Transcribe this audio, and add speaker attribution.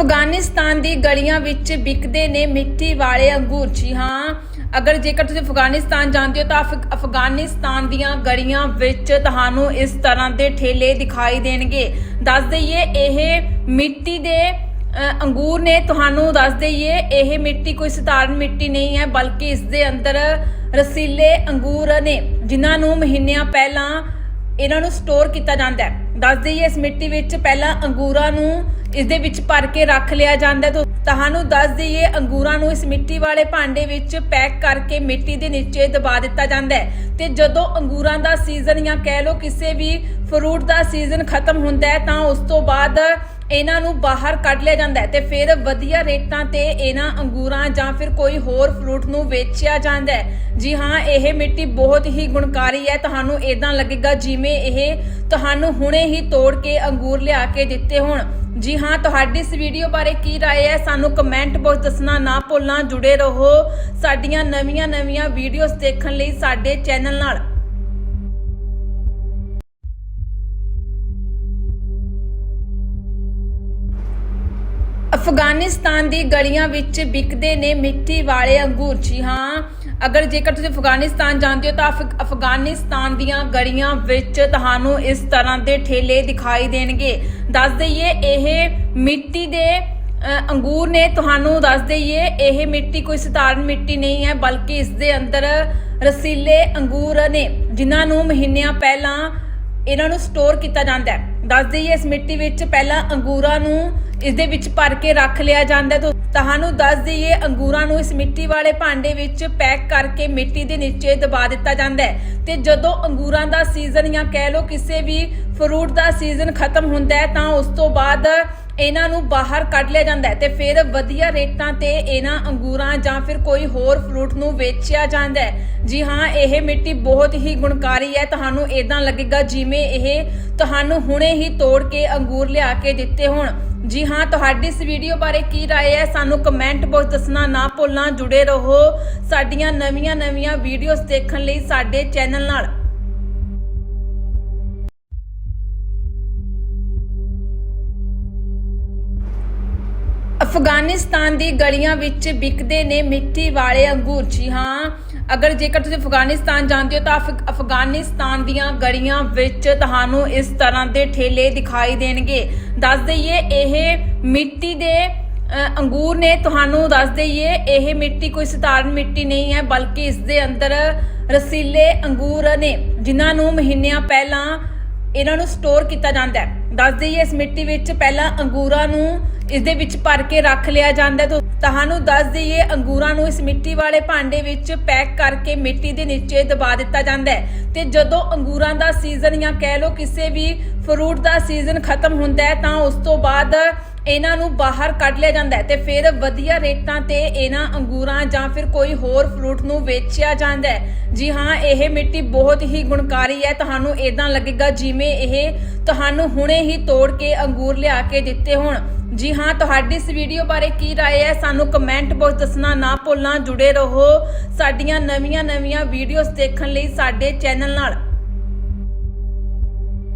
Speaker 1: ਅਫਗਾਨਿਸਤਾਨ ਦੀ ਗਲੀਆਂ ਵਿੱਚ ਵਿਕਦੇ ਨੇ ਮਿੱਟੀ ਵਾਲੇ ਅੰਗੂਰ। ਜੀ ਹਾਂ, ਅਗਰ ਜੇਕਰ ਤੁਸੀਂ ਅਫਗਾਨਿਸਤਾਨ ਜਾਂਦੇ ਹੋ ਤਾਂ ਅਫ- ਅਫਗਾਨਿਸਤਾਨ ਦੀਆਂ ਗਲੀਆਂ ਵਿੱਚ ਤੁਹਾਨੂੰ ਇਸ ਤਰ੍ਹਾਂ ਦੇ ਠੇਲੇ ਦਿਖਾਈ ਦੇਣਗੇ। ਦੱਸ ਦਈਏ, ਇਹ ਮਿੱਟੀ ਦੇ ਅੰਗੂਰ ਨੇ ਤੁਹਾਨੂੰ ਦੱਸ ਦਈਏ, ਇਹ ਮਿੱਟੀ ਕੋਈ ਸਧਾਰਨ ਮਿੱਟੀ ਨਹੀਂ ਹੈ, ਬਲਕਿ ਇਸ ਦੇ ਅੰਦਰ ਰਸੀਲੇ ਅੰਗੂਰ ਨੇ, ਜਿਨ੍ਹਾਂ ਨੂੰ ਮਹੀਨਿਆਂ ਪਹਿਲਾਂ ਇਹਨਾਂ ਨੂੰ ਸਟੋਰ ਕੀਤਾ ਜਾਂਦਾ ਹੈ। ਦੱਸ ਦਈਏ ਇਸ ਮਿੱਟੀ ਵਿੱਚ ਪਹਿਲਾਂ ਅੰਗੂਰਾਂ ਨੂੰ ਇਸ ਦੇ ਵਿੱਚ ਭਰ ਕੇ ਰੱਖ ਲਿਆ ਜਾਂਦਾ ਤਾਂ ਤੁਹਾਨੂੰ ਦੱਸ ਦਈਏ, ਅੰਗੂਰਾਂ ਨੂੰ ਇਸ ਮਿੱਟੀ ਵਾਲੇ ਭਾਂਡੇ ਵਿੱਚ ਪੈਕ ਕਰਕੇ ਮਿੱਟੀ ਦੇ ਨੀਚੇ ਦਬਾ ਦਿੱਤਾ ਜਾਂਦਾ ਹੈ। ਤੇ ਜਦੋਂ ਅੰਗੂਰਾਂ ਦਾ ਸੀਜ਼ਨ ਜਾਂ ਕਹਿ ਲਓ ਕਿਸੇ ਵੀ ਫਰੂਟ ਦਾ ਸੀਜ਼ਨ ਖਤਮ ਹੁੰਦਾ ਹੈ, ਤਾਂ ਉਸ ਤੋਂ ਬਾਅਦ ਇਹਨਾਂ ਨੂੰ ਬਾਹਰ ਕੱਢ ਲਿਆ ਜਾਂਦਾ ਹੈ ਤੇ ਫਿਰ ਵਧੀਆ ਰੇਟਾਂ ਤੇ ਇਹਨਾਂ ਅੰਗੂਰਾਂ ਜਾਂ ਫਿਰ ਕੋਈ ਹੋਰ ਫਰੂਟ ਨੂੰ ਵੇਚਿਆ ਜਾਂਦਾ ਹੈ ਜੀ ਹਾਂ ਇਹ ਮਿੱਟੀ ਬਹੁਤ ਹੀ ਗੁਣਕਾਰੀ ਹੈ ਤੁਹਾਨੂੰ ਇਦਾਂ ਲੱਗੇਗਾ ਜਿਵੇਂ ਇਹ ਤੁਹਾਨੂੰ ਹੁਣੇ ਹੀ ਤੋੜ ਕੇ ਅੰਗੂਰ ਲਿਆ ਕੇ ਦਿੱਤੇ ਹੋਣ ਜੀ ਹਾਂ ਤੁਹਾਡੀ ਇਸ ਵੀਡੀਓ ਬਾਰੇ ਕੀ رائے ਹੈ ਸਾਨੂੰ ਕਮੈਂਟ ਬਾਕਸ ਦੱਸਣਾ ਨਾ ਭੁੱਲਣਾ ਜੁੜੇ ਰਹੋ ਸਾਡੀਆਂ ਨਵੀਆਂ-ਨਵੀਆਂ ਵੀਡੀਓਜ਼ ਦੇਖਣ ਲਈ ਸਾਡੇ ਚੈਨਲ ਨਾਲ ਅਫਗਾਨਿਸਤਾਨ ਦੀ ਗਲੀਆਂ ਵਿੱਚ ਵਿਕਦੇ ਨੇ ਮਿੱਟੀ ਵਾਲੇ ਅੰਗੂਰ। ਜੀ ਹਾਂ, ਅਗਰ ਜੇਕਰ ਤੁਸੀਂ ਅਫਗਾਨਿਸਤਾਨ ਜਾਂਦੇ ਹੋ ਤਾਂ ਅਫ- ਅਫਗਾਨਿਸਤਾਨ ਦੀਆਂ ਗਲੀਆਂ ਵਿੱਚ ਤੁਹਾਨੂੰ ਇਸ ਤਰ੍ਹਾਂ ਦੇ ਠੇਲੇ ਦਿਖਾਈ ਦੇਣਗੇ। ਦੱਸ ਦਈਏ, ਇਹ ਮਿੱਟੀ ਦੇ ਅੰਗੂਰ ਨੇ ਤੁਹਾਨੂੰ ਦੱਸ ਦਈਏ, ਇਹ ਮਿੱਟੀ ਕੋਈ ਸਧਾਰਨ ਮਿੱਟੀ ਨਹੀਂ ਹੈ, ਬਲਕਿ ਇਸ ਦੇ ਅੰਦਰ ਰਸੀਲੇ ਅੰਗੂਰ ਨੇ, ਜਿਨ੍ਹਾਂ ਨੂੰ ਮਹੀਨਿਆਂ ਪਹਿਲਾਂ ਇਹਨਾਂ ਨੂੰ ਸਟੋਰ ਕੀਤਾ ਜਾਂਦਾ ਹੈ। ਦੱਸ ਦਈਏ, ਇਸ ਮਿੱਟੀ ਵਿੱਚ ਪਹਿਲਾਂ ਅੰਗੂਰਾਂ ਨੂੰ ਇਸ ਦੇ ਵਿੱਚ ਭਰ ਕੇ ਰੱਖ ਲਿਆ ਜਾਂਦਾ ਹੈ। ਤੁਹਾਨੂੰ ਦੱਸ ਦਈਏ, ਅੰਗੂਰਾਂ ਨੂੰ ਇਸ ਮਿੱਟੀ ਵਾਲੇ ਭਾਂਡੇ ਵਿੱਚ ਪੈਕ ਕਰਕੇ ਮਿੱਟੀ ਦੇ ਨੀਚੇ ਦਬਾ ਦਿੱਤਾ ਜਾਂਦਾ ਹੈ। ਤੇ ਜਦੋਂ ਅੰਗੂਰਾਂ ਦਾ ਸੀਜ਼ਨ ਜਾਂ ਕਹਿ ਲਓ ਕਿਸੇ ਵੀ ਫਰੂਟ ਦਾ ਸੀਜ਼ਨ ਖਤਮ ਹੁੰਦਾ ਹੈ, ਤਾਂ ਉਸ ਤੋਂ ਬਾਅਦ ਇਹਨਾਂ ਨੂੰ ਬਾਹਰ ਕੱਢ ਲਿਆ ਜਾਂਦਾ ਹੈ ਤੇ ਫਿਰ ਵਧੀਆ ਰੇਟਾਂ ਤੇ ਇਹਨਾਂ ਅੰਗੂਰਾਂ ਜਾਂ ਫਿਰ ਕੋਈ ਹੋਰ ਫਰੂਟ ਨੂੰ ਵੇਚਿਆ ਜਾਂਦਾ ਹੈ ਜੀ ਹਾਂ ਇਹ ਮਿੱਟੀ ਬਹੁਤ ਹੀ ਗੁਣਕਾਰੀ ਹੈ ਤੁਹਾਨੂੰ ਇਦਾਂ ਲੱਗੇਗਾ ਜਿਵੇਂ ਇਹ ਤੁਹਾਨੂੰ ਹੁਣੇ ਹੀ ਤੋੜ ਕੇ ਅੰਗੂਰ ਲਿਆ ਕੇ ਦਿੱਤੇ ਹੋਣ ਜੀ ਹਾਂ ਤੁਹਾਡੀ ਇਸ ਵੀਡੀਓ ਬਾਰੇ ਕੀ رائے ਹੈ ਸਾਨੂੰ ਕਮੈਂਟ ਬਾਕਸ ਦੱਸਣਾ ਨਾ ਭੁੱਲਣਾ ਜੁੜੇ ਰਹੋ ਸਾਡੀਆਂ ਨਵੀਆਂ-ਨਵੀਆਂ ਵੀਡੀਓਜ਼ ਦੇਖਣ ਲਈ ਸਾਡੇ ਚੈਨਲ ਨਾਲ ਅਫਗਾਨਿਸਤਾਨ ਦੀ ਗਲੀਆਂ ਵਿੱਚ ਵਿਕਦੇ ਨੇ ਮਿੱਟੀ ਵਾਲੇ ਅੰਗੂਰ। ਜੀ ਹਾਂ, ਅਗਰ ਜੇਕਰ ਤੁਸੀਂ ਅਫਗਾਨਿਸਤਾਨ ਜਾਂਦੇ ਹੋ ਤਾਂ ਅਫ- ਅਫਗਾਨਿਸਤਾਨ ਦੀਆਂ ਗਲੀਆਂ ਵਿੱਚ ਤੁਹਾਨੂੰ ਇਸ ਤਰ੍ਹਾਂ ਦੇ ਠੇਲੇ ਦਿਖਾਈ ਦੇਣਗੇ। ਦੱਸ ਦਈਏ, ਇਹ ਮਿੱਟੀ ਦੇ ਅੰਗੂਰ ਨੇ ਤੁਹਾਨੂੰ ਦੱਸ ਦਈਏ, ਇਹ ਮਿੱਟੀ ਕੋਈ ਸਧਾਰਨ ਮਿੱਟੀ ਨਹੀਂ ਹੈ, ਬਲਕਿ ਇਸ ਦੇ ਅੰਦਰ ਰਸੀਲੇ ਅੰਗੂਰ ਨੇ, ਜਿਨ੍ਹਾਂ ਨੂੰ ਮਹੀਨਿਆਂ ਪਹਿਲਾਂ ਇਹਨਾਂ ਨੂੰ ਸਟੋਰ ਕੀਤਾ ਜਾਂਦਾ ਹੈ। ਦੱਸ ਦਈਏ ਇਸ ਮਿੱਟੀ ਵਿੱਚ ਪਹਿਲਾਂ ਅੰਗੂਰਾਂ ਨੂੰ ਇਸ ਦੇ ਵਿੱਚ ਭਰ ਕੇ ਰੱਖ ਲਿਆ ਜਾਂਦਾ ਹੈ। ਤੁਹਾਨੂੰ ਦੱਸ ਦਈਏ, ਅੰਗੂਰਾਂ ਨੂੰ ਇਸ ਮਿੱਟੀ ਵਾਲੇ ਭਾਂਡੇ ਵਿੱਚ ਪੈਕ ਕਰਕੇ ਮਿੱਟੀ ਦੇ ਨੀਚੇ ਦਬਾ ਦਿੱਤਾ ਜਾਂਦਾ ਹੈ। ਤੇ ਜਦੋਂ ਅੰਗੂਰਾਂ ਦਾ ਸੀਜ਼ਨ ਜਾਂ ਕਹਿ ਲਓ ਕਿਸੇ ਵੀ ਫਰੂਟ ਦਾ ਸੀਜ਼ਨ ਖਤਮ ਹੁੰਦਾ ਹੈ, ਤਾਂ ਉਸ ਤੋਂ ਬਾਅਦ ਇਹਨਾਂ ਨੂੰ ਬਾਹਰ ਕੱਢ ਲਿਆ ਜਾਂਦਾ ਹੈ ਤੇ ਫਿਰ ਵਧੀਆ ਰੇਟਾਂ ਤੇ ਇਹਨਾਂ ਅੰਗੂਰਾਂ ਜਾਂ ਫਿਰ ਕੋਈ ਹੋਰ ਫਰੂਟ ਨੂੰ ਵੇਚਿਆ ਜਾਂਦਾ ਹੈ ਜੀ ਹਾਂ ਇਹ ਮਿੱਟੀ ਬਹੁਤ ਹੀ ਗੁਣਕਾਰੀ ਹੈ ਤੁਹਾਨੂੰ ਇਦਾਂ ਲੱਗੇਗਾ ਜਿਵੇਂ ਇਹ ਤੁਹਾਨੂੰ ਹੁਣੇ ਹੀ ਤੋੜ ਕੇ ਅੰਗੂਰ ਲਿਆ ਕੇ ਦਿੱਤੇ ਹੋਣ ਜੀ ਹਾਂ ਤੁਹਾਡੀ ਇਸ ਵੀਡੀਓ ਬਾਰੇ ਕੀ رائے ਹੈ ਸਾਨੂੰ ਕਮੈਂਟ ਬਾਕਸ ਦੱਸਣਾ ਨਾ ਭੁੱਲਣਾ ਜੁੜੇ ਰਹੋ ਸਾਡੀਆਂ ਨਵੀਆਂ-ਨਵੀਆਂ ਵੀਡੀਓਜ਼ ਦੇਖਣ ਲਈ ਸਾਡੇ ਚੈਨਲ ਨਾਲ